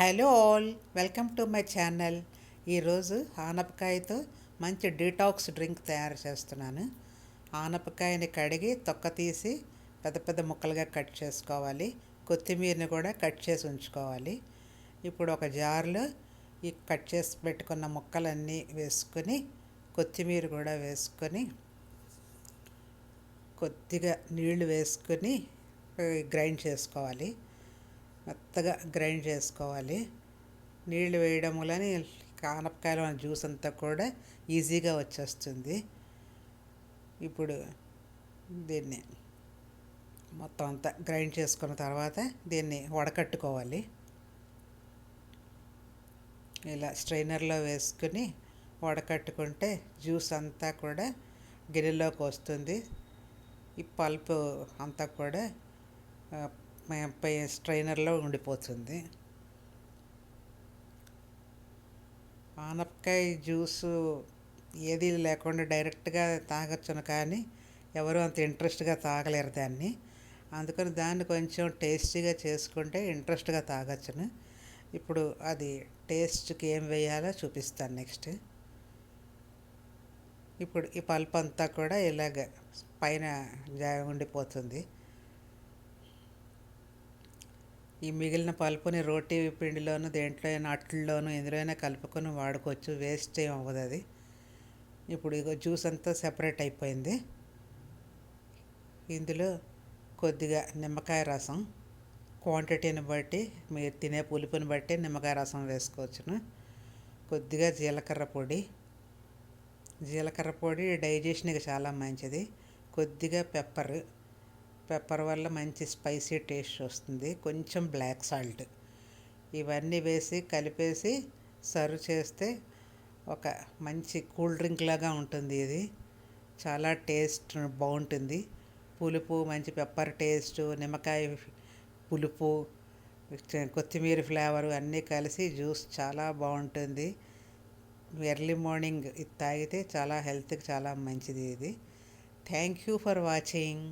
Hello all welcome to my channel. ఈరోజు ఆనపకాయతో మంచి డీటాక్స్ డ్రింక్ తయారు చేస్తున్నాను. ఆనపకాయని కడిగి తొక్క తీసి పెద్ద పెద్ద ముక్కలుగా కట్ చేసుకోవాలి. కొత్తిమీరని కూడా కట్ చేసి ఉంచుకోవాలి. ఇప్పుడు ఒక జార్లో ఈ కట్ చేసి పెట్టుకున్న ముక్కలన్నీ వేసుకొని కొత్తిమీర కూడా వేసుకొని కొద్దిగా నీళ్ళు వేసుకొని గ్రైండ్ చేసుకోవాలి. మెత్తగా గ్రైండ్ చేసుకోవాలి. నీళ్ళు వేయడం వలన ఆనపకాయలో జ్యూస్ అంతా కూడా ఈజీగా వచ్చేస్తుంది. ఇప్పుడు దీన్ని మొత్తం అంతా గ్రైండ్ చేసుకున్న తర్వాత దీన్ని వడకట్టుకోవాలి. ఇలా స్ట్రైనర్లో వేసుకుని వడకట్టుకుంటే జ్యూస్ అంతా కూడా గిన్నెలోకి వస్తుంది. ఈ పల్ప్ అంతా కూడా స్ట్రైనర్లో ఉండిపోతుంది. ఆనపకాయ జ్యూసు ఏది లేకుండా డైరెక్ట్గా తాగొచ్చును కానీ ఎవరు అంత ఇంట్రెస్ట్గా తాగలేరు దాన్ని. అందుకని దాన్ని కొంచెం టేస్టీగా చేసుకుంటే ఇంట్రెస్ట్గా తాగొచ్చును. ఇప్పుడు అది టేస్ట్కి ఏం వేయాలో చూపిస్తాను నెక్స్ట్. ఇప్పుడు ఈ పల్ప్ అంతా కూడా ఇలాగ పైన ఉండిపోతుంది. ఈ మిగిలిన పలుపుని రోటీ పిండిలోను దేంట్లో అయినా అట్లలోను ఎందులోనైనా కలుపుకొని వాడుకోవచ్చు. వేస్ట్ ఏం అవ్వదు అది. ఇప్పుడు ఇక జ్యూస్ అంతా సెపరేట్ అయిపోయింది. ఇందులో కొద్దిగా నిమ్మకాయ రసం. క్వాంటిటీని బట్టి మీరు తినే పులుపుని బట్టి నిమ్మకాయ రసం వేసుకోవచ్చును. కొద్దిగా జీలకర్ర పొడి. జీలకర్ర పొడి డైజెషన్కి చాలా మంచిది. కొద్దిగా పెప్పర్. పెప్పర్ వల్ల మంచి స్పైసీ టేస్ట్ వస్తుంది. కొంచెం బ్లాక్ సాల్ట్. ఇవన్నీ వేసి కలిపేసి సర్వ్ చేస్తే ఒక మంచి కూల్ డ్రింక్ లాగా ఉంటుంది ఇది. చాలా టేస్ట్ బాగుంటుంది. పులుపు మంచి పెప్పర్ టేస్ట్ నిమ్మకాయ పులుపు కొత్తిమీర ఫ్లేవర్ అన్నీ కలిసి జ్యూస్ చాలా బాగుంటుంది. ఎర్లీ మార్నింగ్ ఇది తాగితే చాలా హెల్త్కి చాలా మంచిది ఇది. Thank you for watching.